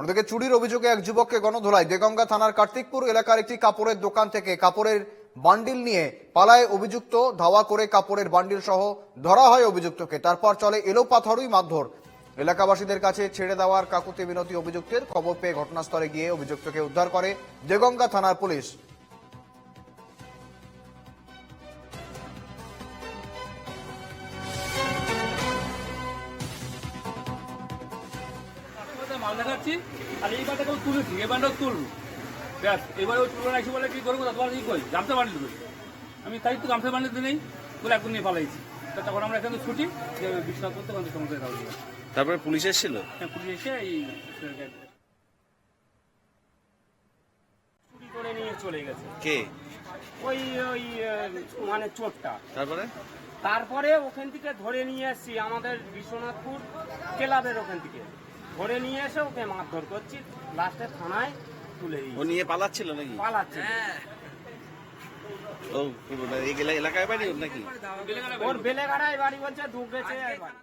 অন্যদিকে চুরির অভিযোগে এক যুবককে গণধোলায় দেগঙ্গা থানার কার্তিকপুর এলাকার একটি কাপড়ের দোকান থেকে কাপড়ের বান্ডিল নিয়ে পালায় অভিযুক্ত, ধাওয়া করে কাপড়ের বান্ডিল সহ ধরা হয় অভিযুক্তকে। তারপর চলে এলো পাথরই মারধর। এলাকাবাসীদের কাছে ছেড়ে দেওয়ার কাকুতি বিনতি অভিযুক্তের। খবর পেয়ে ঘটনাস্থলে গিয়ে অভিযুক্তকে উদ্ধার করে দেগঙ্গা থানার পুলিশ। মাল দেখাচ্ছি আর এই বারটা কেউ তুলেছি এই বারটাও তুলবো। ব্যাস এবারে ওই তুলে রাখছি বলে কি করব তোমার কি করি গামছা বানিয়ে দেবে। আমি তাই তো গামছা বানিয়ে বলে এখন নিয়ে পালাইছি। তা তখন আমরা এখানে ছুটি যে বিশ্বনাথ করতে আমাদের সমস্যা তারপরে পুলিশ এসেছিল? পুলিশ এসে এই করে নিয়ে চলে গেছে। কে? ওই ওই মানে চোরটা। তারপরে? তারপরে ওখান থেকে ধরে নিয়ে এসছি আমাদের বিশ্বনাথপুর ক্লাবের ওখান থেকে। ধরে নিয়ে এসে ওকে মারধর করছি লাস্টে থানায় তুলে ও নিয়ে পালাচ্ছিল নাকি? পালাচ্ছে ও এই এলাকায় বাড়ি নাকি? ওর বেলেগাড়ায় বাড়ি বলছে ঢুকেছে আর বাড়ি।